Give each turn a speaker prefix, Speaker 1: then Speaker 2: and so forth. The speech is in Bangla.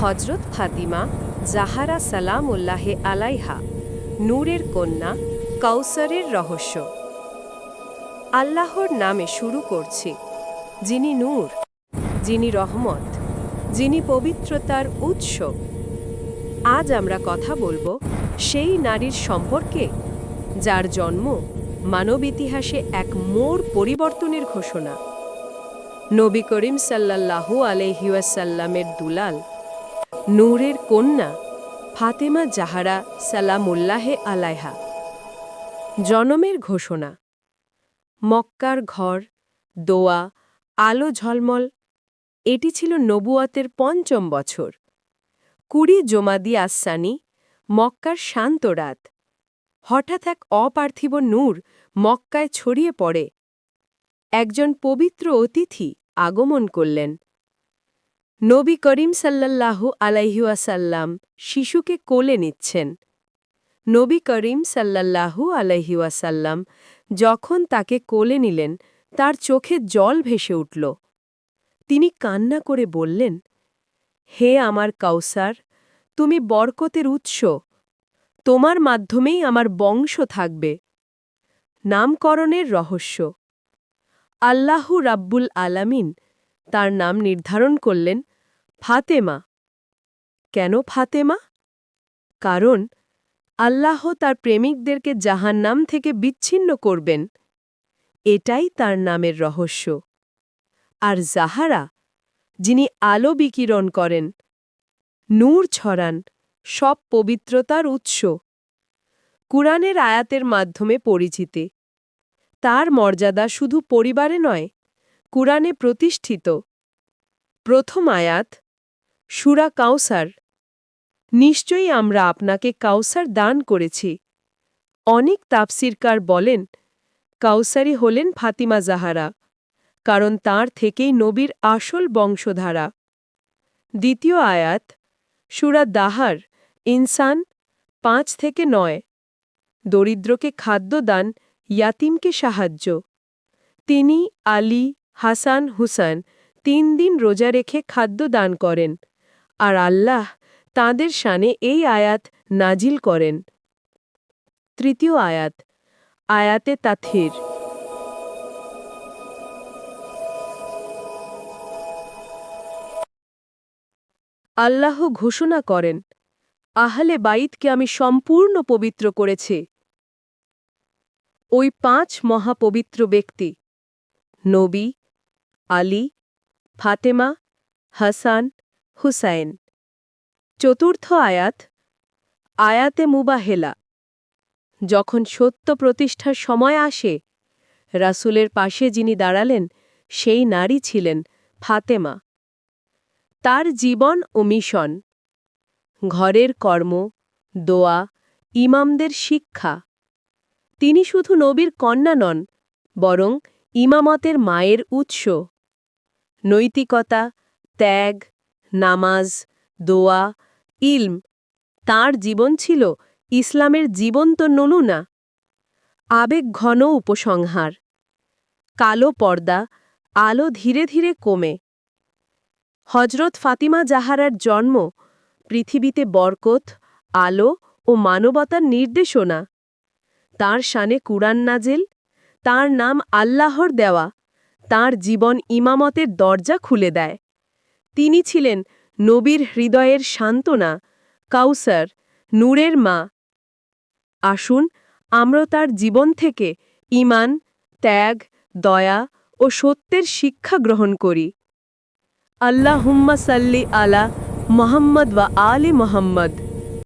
Speaker 1: হজরত ফাতিমা জাহারা সালাম উল্লাহে আলাইহা, নূরের কন্যা কাউসারের রহস্য। আল্লাহর নামে শুরু করছি, যিনি নূর, যিনি রহমত, যিনি পবিত্রতার উৎস। আজ আমরা কথা বলব সেই নারীর সম্পর্কে, যার জন্ম মানব ইতিহাসে এক মোর পরিবর্তনের ঘোষণা। নবী করিম সাল্লাল্লাহু আলহিউসাল্লামের দুলাল নূরের কন্যা ফাতেমা জাহারা সালামুল্লাহে আলাইহা। জনমের ঘোষণা, মক্কার ঘর, দোয়া, আলো ঝলমল, এটি ছিল নবুয়াতের পঞ্চম বছর। কুড়ি জমাদি আসানি, মক্কার শান্ত রাত। হঠাৎ এক অপার্থিব নূর মক্কায় ছড়িয়ে পড়ে। একজন পবিত্র অতিথি আগমন করলেন। নবী করিম সাল্লাল্লাহু আলাইহুয়াসাল্লাম শিশুকে কোলে নিচ্ছেন। নবী করিম সাল্লাল্লাহু আলাইহুয়াসাল্লাম যখন তাকে কোলে নিলেন, তার চোখে জল ভেসে উঠল। তিনি কান্না করে বললেন, হে আমার কাউসার, তুমি বরকতের উৎস। তোমার মাধ্যমেই আমার বংশ থাকবে। নামকরণের রহস্য। আল্লাহু রাব্বুল আলামিন তার নাম নির্ধারণ করলেন ফাতেমা। কেন ফাতেমা? কারণ আল্লাহ তার প্রেমিকদেরকে জাহান্নাম থেকে বিচ্ছিন্ন করবেন। এটাই তার নামের রহস্য। আর জাহারা, যিনি আলো বিকিরণ করেন, নূর ছড়ান, সব পবিত্রতার উৎস। কুরআনের আয়াতের মাধ্যমে পরিচিতি। তার মর্যাদা শুধু পরিবারে নয়, কুরআনে প্রতিষ্ঠিত। প্রথম আয়াত সুরা কাউসার। নিশ্চয়ই আমরা আপনাকে কাউসার দান করেছি। অনেক তাফসিরকার বলেন, কাউসারি হলেন ফাতিমা জাহারা, কারণ তার থেকেই নবীর আসল বংশধারা। দ্বিতীয় আয়াত, সুরা দাহার, ইনসান পাঁচ থেকে নয়। দরিদ্রকে খাদ্য দান, ইয়াতিমকে সাহায্য। তিনি আলী, হাসান হুসান তিন দিন রোজা রেখে খাদ্য দান করেন। আর আল্লাহ তাঁদের শানে এই আয়াত নাজিল করেন। তৃতীয় আয়াত, আয়াতে তাথির। আল্লাহ ঘোষণা করেন, আহলে বাইতকে আমি সম্পূর্ণ পবিত্র করেছি। ওই পাঁচ মহাপবিত্র ব্যক্তি, নবী, আলী, ফাতেমা, হাসান হুসাইন। চতুর্থ আয়াত, আয়াতে মুবাহেলা। যখন সত্য প্রতিষ্ঠার সময় আসে, রাসূলের পাশে যিনি দাঁড়ালেন, সেই নারী ছিলেন ফাতেমা। তার জীবন ও মিশন, ঘরের কর্ম, দোয়া, ইমামদের শিক্ষা। তিনি শুধু নবীর কন্যা নন, বরং ইমামতের মায়ের উৎস। নৈতিকতা, ত্যাগ নামাজ, দোয়া, ইলম। তার জীবন ছিল ইসলামের জীবন্ত নমুনা। আবেগ ঘন উপসংহার। কালো পর্দা, আলো ধীরে ধীরে কমে। হজরত ফাতিমা জাহারার জন্ম পৃথিবীতে বরকত, আলো ও মানবতার নির্দেশনা। তার শানে কুরআন নাজেল তার নাম আল্লাহর দেওয়া, তার জীবন ইমামতের দরজা খুলে দেয়। তিনি ছিলেন নবীর হৃদয়ের সান্ত্বনা, কাউসার, নূরের মা। আসুন আমরা তার জীবন থেকে ইমান ত্যাগ, দয়া ও সত্যের শিক্ষা গ্রহণ করি। আল্লাহ হুম্মা সাল্লি আলা মোহাম্মদ বা আলী মোহাম্মদ।